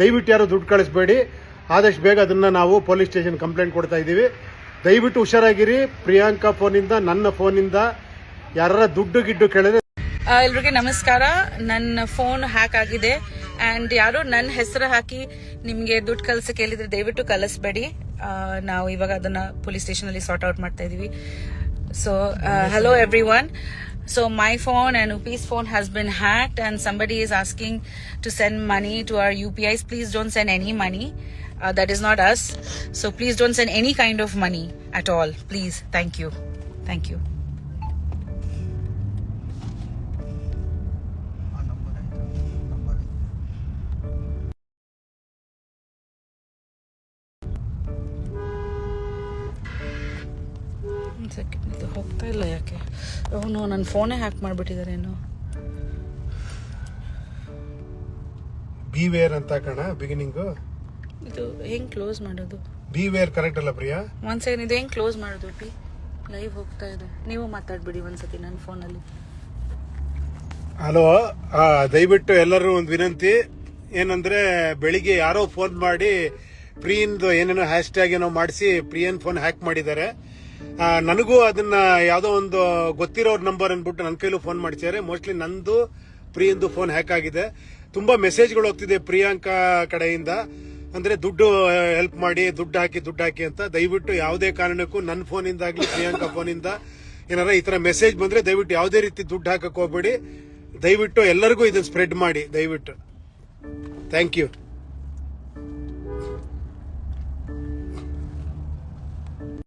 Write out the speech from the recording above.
ದಯವಿಟ್ಟು ಯಾರು ದುಡ್ಡು ಕಳಿಸ್ಬೇಡಿ. ಆದಷ್ಟು ಬೇಗ ಅದನ್ನು ನಾವು ಪೊಲೀಸ್ ಸ್ಟೇಷನ್ ಕಂಪ್ಲೇಂಟ್ ಕೊಡ್ತಾ ಇದ್ದೀವಿ. ದಯವಿಟ್ಟು ಹುಷಾರಾಗಿರಿ. ಪ್ರಿಯಾಂಕಾ ಫೋನಿಂದ, ನನ್ನ ಫೋನಿಂದ ಯಾರ ದುಡ್ಡು ಗಿಡ್ಡು ಕೇಳಿದ್ರೆ ಎಲ್ರಿಗೆ ನಮಸ್ಕಾರ. ನನ್ನ ಫೋನ್ ಹ್ಯಾಕ್ ಆಗಿದೆ. ಅಂಡ್ ಯಾರು ನನ್ನ ಹೆಸರು ಹಾಕಿ ನಿಮಗೆ ದುಡ್ಡು ಕಳ್ಸಕ್ಕೆ ಕೇಳಿದ್ರೆ ದಯವಿಟ್ಟು ಕಲಿಸ್ಬೇಡಿ ನಾವು ಇವಾಗ ಅದನ್ನ ಪೊಲೀಸ್ ಸ್ಟೇಷನ್ ಅಲ್ಲಿ ಸಾರ್ಟ್ ಔಟ್ ಮಾಡ್ತಾ ಇದೀವಿ. So hello everyone So my phone and UPI's phone has been hacked, and somebody is asking to send money to our UPIs. Please don't send any money. Uh, that is not us. So please don't send any kind of money at all. Please. Thank you. Thank you. ಒಂದ್ second ಇದು ಹೋಗ್ತಾ ಇಲ್ಲ ಯಾಕೆ? ಅವನು ನನ್ನ ಫೋನೇ hack ಮಾಡಿಬಿಟ್ಟಿದ್ದಾರೇನು B wear ಅಂತ ಕಣ ಬಿಗಿನಿಂಗು ಇದು ಹೆಂಗ್ ಕ್ಲೋಸ್ ಮಾಡೋದು? ಬಿ ವೇರ್ ಕರೆಕ್ಟ್ ಅಲ್ಲ ಪ್ರಿಯಾ? ಒಂದ್ ಸೆಕೆಂಡ್ ಇದು ಹೆಂಗ್ ಕ್ಲೋಸ್ ಮಾಡೋದು ಪಿ ಲೈವ್ ಹೋಗ್ತಾ ಇದೆ. ನೀವು ಮಾತಾಡ್ಬಿಡಿ ಒಂದ್ಸತಿ ನನ್ನ ಫೋನಲ್ಲಿ ಹಲೋ ದಯವಿಟ್ಟು ಎಲ್ಲರೂ ಒಂದು ವಿನಂತಿ. ಏನಂದ್ರೆ ಬೆಳಿಗ್ಗೆ ಯಾರೋ ಫೋನ್ ಮಾಡಿ ಪ್ರಿಯನ್ದು ಏನೇನೋ ಹ್ಯಾಶ್ ಟ್ಯಾಗ್ ಏನೋ ಮಾಡಿಸಿ ಪ್ರಿಯನ್ ಫೋನ್ ಹ್ಯಾಕ್ ಮಾಡಿದ್ದಾರೆ. ನನಗೂ ಅದನ್ನ ಯಾವುದೋ ಒಂದು ಗೊತ್ತಿರೋರ್ ನಂಬರ್ ಅಂದ್ಬಿಟ್ಟು ನನ್ನ ಕೈಲೂ ಫೋನ್ ಮಾಡಿಸಿದ್ದಾರೆ. ಮೋಸ್ಟ್ಲಿ ನಂದು, ಪ್ರಿಯಂದು ಫೋನ್ ಹ್ಯಾಕ್ ಆಗಿದೆ. ತುಂಬಾ ಮೆಸೇಜ್ಗಳು ಹೋಗ್ತಿದೆ ಪ್ರಿಯಾಂಕಾ ಕಡೆಯಿಂದ. ಅಂದ್ರೆ ದುಡ್ಡು ಹೆಲ್ಪ್ ಮಾಡಿ, ದುಡ್ಡು ಹಾಕಿ ದುಡ್ಡು ಹಾಕಿ ಅಂತ. ದಯವಿಟ್ಟು ಯಾವುದೇ ಕಾರಣಕ್ಕೂ ನನ್ನ ಫೋನಿಂದ ಆಗಲಿ ಪ್ರಿಯಾಂಕಾ ಫೋನಿಂದ ಏನಾರ ಈ ತರ ಮೆಸೇಜ್ ಬಂದ್ರೆ ದಯವಿಟ್ಟು ಯಾವುದೇ ರೀತಿ ದುಡ್ಡು ಹಾಕಕ್ ಹೋಗ್ಬೇಡಿ. ದಯವಿಟ್ಟು ಎಲ್ಲರಿಗೂ ಇದನ್ನ ಸ್ಪ್ರೆಡ್ ಮಾಡಿ, ದಯವಿಟ್ಟು. Thank you